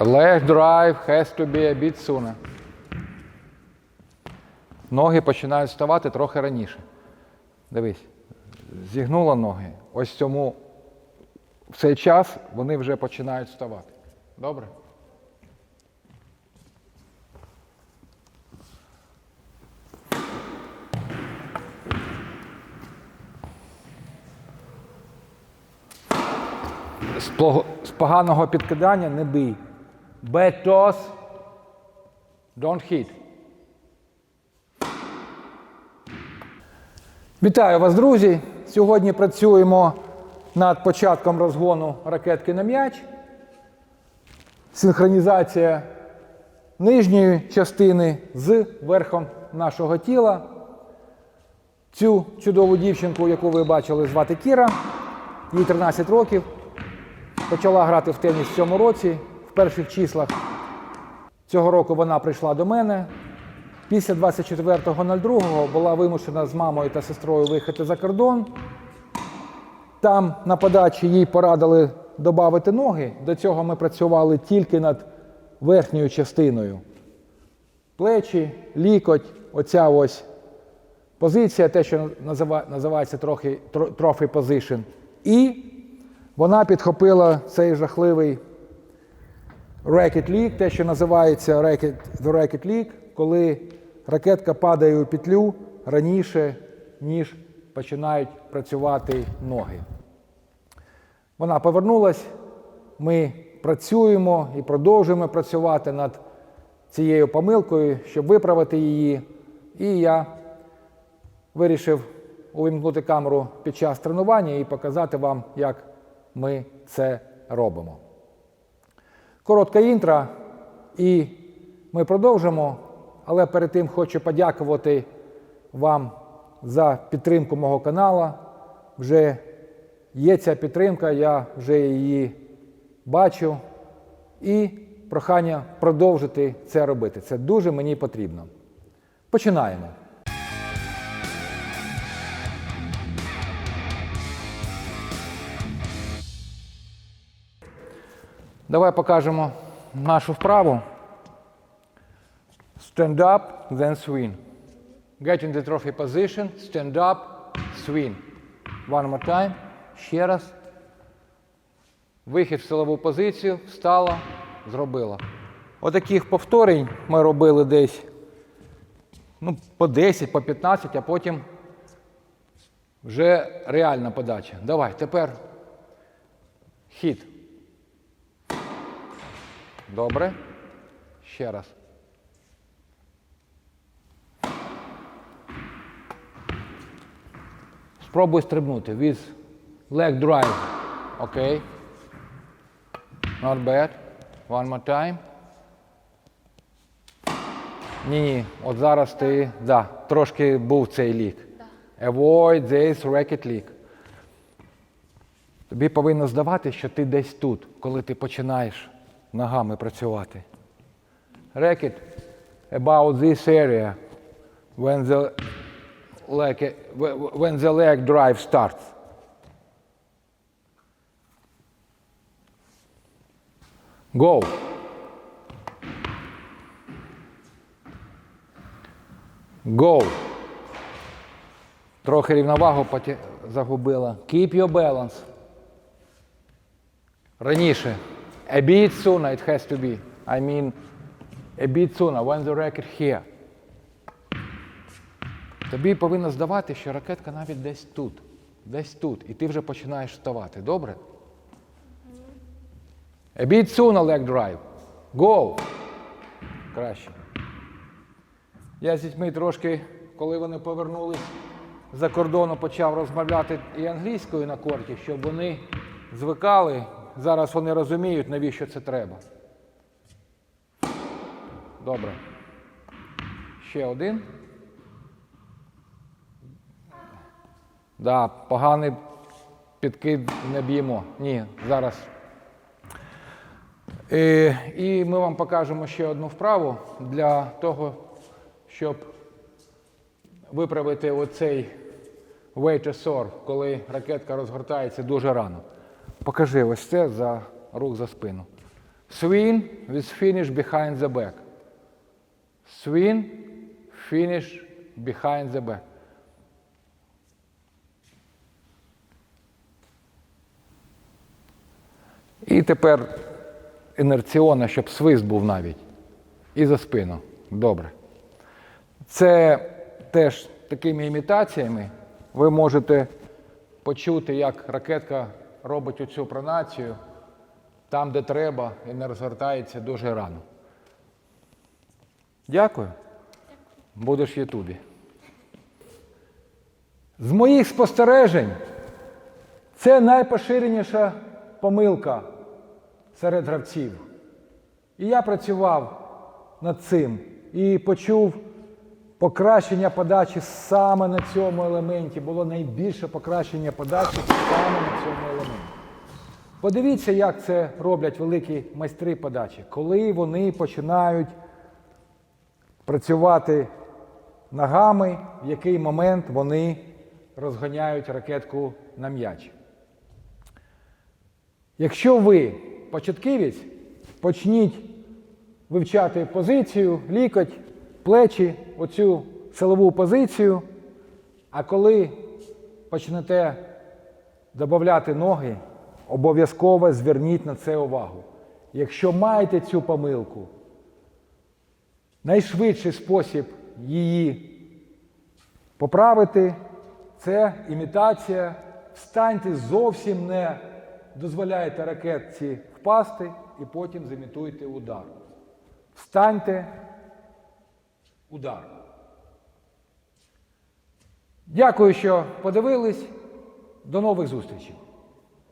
Leg drive has to be a bit sooner. Ноги починають вставати трохи раніше. Дивись, зігнула ноги. Ось цьому в цей час вони вже починають вставати. Добре? З, поганого підкидання не бий. Bad toss, don't hit. Вітаю вас, друзі! Сьогодні працюємо над початком розгону ракетки на м'яч. Синхронізація нижньої частини з верхом нашого тіла. Цю чудову дівчинку, яку ви бачили, звати Кіра. Їй 13 років. Почала грати в теніс в цьому році. В перших числах цього року вона прийшла до мене. Після 24.02 була вимушена з мамою та сестрою виїхати за кордон. Там на подачі їй порадили додати ноги. До цього ми працювали тільки над верхньою частиною. Плечі, лікоть, оця ось позиція, те, що називається трохи тро- trophy position. І вона підхопила цей жахливий Racket League, те, що називається Racket, The Racket League, коли ракетка падає у петлю раніше, ніж починають працювати ноги. Вона повернулась, ми працюємо і продовжуємо працювати над цією помилкою, щоб виправити її. І я вирішив увімкнути камеру під час тренування і показати вам, як ми це робимо. Коротка інтра, і ми продовжимо. Але перед тим хочу подякувати вам за підтримку мого каналу. Вже є ця підтримка, я вже її бачу. І прохання продовжити це робити. Це дуже мені потрібно. Починаємо. Давай покажемо нашу вправу. Stand up, then swing. Get in the trophy position, stand up, swing. One more time. Ще раз. Вихід в силову позицію, встала, зробила. Отаких повторень ми робили десь ну, по 10, по 15, а потім вже реальна подача. Давай, тепер хід. Добре. Ще раз. Спробуй стрибнути with leg drive. Окей. Not bad. One more time. Ні, ні. От зараз ти, да, трошки був цей лік. Avoid this racket leak. Тобі повинно здавати, що ти десь тут, коли ти починаєш ногами працювати. Racket about this area when the leg, when the leg drive starts. Go. Go. Трохи рівновагу загубила. Keep your balance. Раніше. A bit sooner it has to be. I mean, a bit sooner, when the racket here. Тобі повинно здавати, що ракетка навіть десь тут. Десь тут. І ти вже починаєш вставати. Добре? A bit sooner leg drive. Go. Краще. Я з дітьми трошки, коли вони повернулись за кордону, почав розмовляти і англійською на корті, щоб вони звикали. Зараз вони розуміють, навіщо це треба. Добре. Ще один. Да, поганий підкид не б'ємо. Ні, зараз. Е, і ми вам покажемо ще одну вправу для того, щоб виправити оцей way to serve, коли ракетка розгортається дуже рано. Покажи ось це за рух за спину. Swing with finish behind the back. Swing, finish behind the back. І тепер інерціона, щоб свист був навіть. І за спину. Добре. Це теж такими імітаціями ви можете почути, як ракетка робить оцю пронацію там, де треба, і не розвертається дуже рано. Дякую. Будеш в Ютубі. З моїх спостережень це найпоширеніша помилка серед гравців. І я працював над цим і почув покращення подачі саме на цьому елементі. Було найбільше покращення подачі саме на цьому елементі. Подивіться, як це роблять великі майстри подачі, коли вони починають працювати ногами, в який момент вони розганяють ракетку на м'яч. Якщо ви початківець, почніть вивчати позицію, лікоть, плечі, оцю силову позицію. А коли почнете додати ноги, обов'язково зверніть на це увагу. Якщо маєте цю помилку, найшвидший спосіб її поправити це імітація. Встаньте зовсім не дозволяйте ракетці впасти і потім зімітуйте удар. Встаньте, удар. Дякую, що подивились. До нових зустрічей.